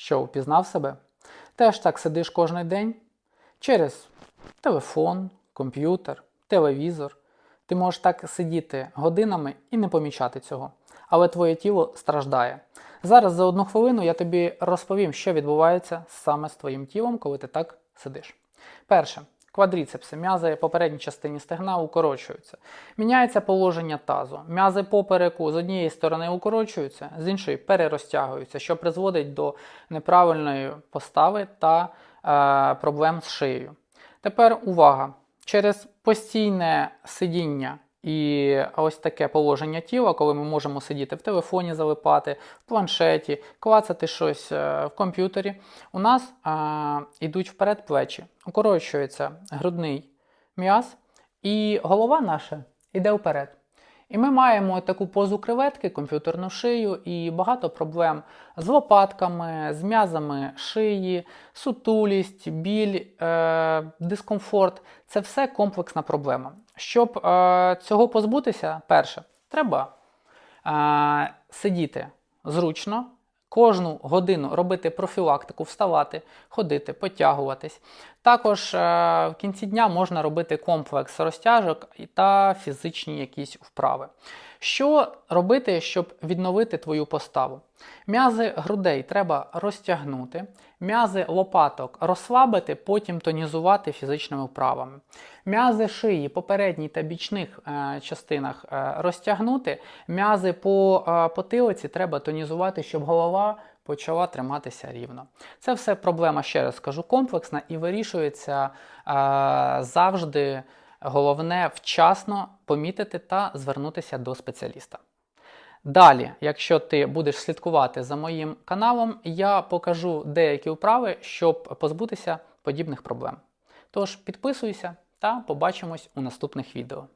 Що, впізнав себе? Теж так сидиш кожен день через телефон, комп'ютер, телевізор. Ти можеш так сидіти годинами і не помічати цього. Але твоє тіло страждає. Зараз за одну хвилину я тобі розповім, що відбувається саме з твоїм тілом, коли ти так сидиш. Перше. Квадріцепси, м'язи попередній частині стегна укорочуються. Міняється положення тазу. М'язи попереку з однієї сторони укорочуються, з іншої перерозтягуються, що призводить до неправильної постави та е, проблем з шиєю. Тепер увага! Через постійне сидіння і ось таке положення тіла, коли ми можемо сидіти в телефоні, залипати, в планшеті, клацати щось е, в комп'ютері, у нас е, йдуть вперед плечі, укорочується грудний м'яз, і голова наша йде вперед. І ми маємо таку позу креветки, комп'ютерну шию і багато проблем з лопатками, з м'язами шиї, сутулість, біль, е, дискомфорт. Це все комплексна проблема. Щоб е, цього позбутися, перше, треба е, сидіти зручно, кожну годину робити профілактику, вставати, ходити, потягуватись. Також е, в кінці дня можна робити комплекс розтяжок та фізичні якісь вправи. Що робити, щоб відновити твою поставу? М'язи грудей треба розтягнути, м'язи лопаток розслабити, потім тонізувати фізичними вправами. М'язи шиї, попередній та бічних е, частинах е, розтягнути, м'язи по е, потилиці треба тонізувати, щоб голова почала триматися рівно. Це все проблема, ще раз скажу, комплексна і вирішується е, завжди. Головне вчасно помітити та звернутися до спеціаліста. Далі, якщо ти будеш слідкувати за моїм каналом, я покажу деякі вправи, щоб позбутися подібних проблем. Тож підписуйся та побачимось у наступних відео.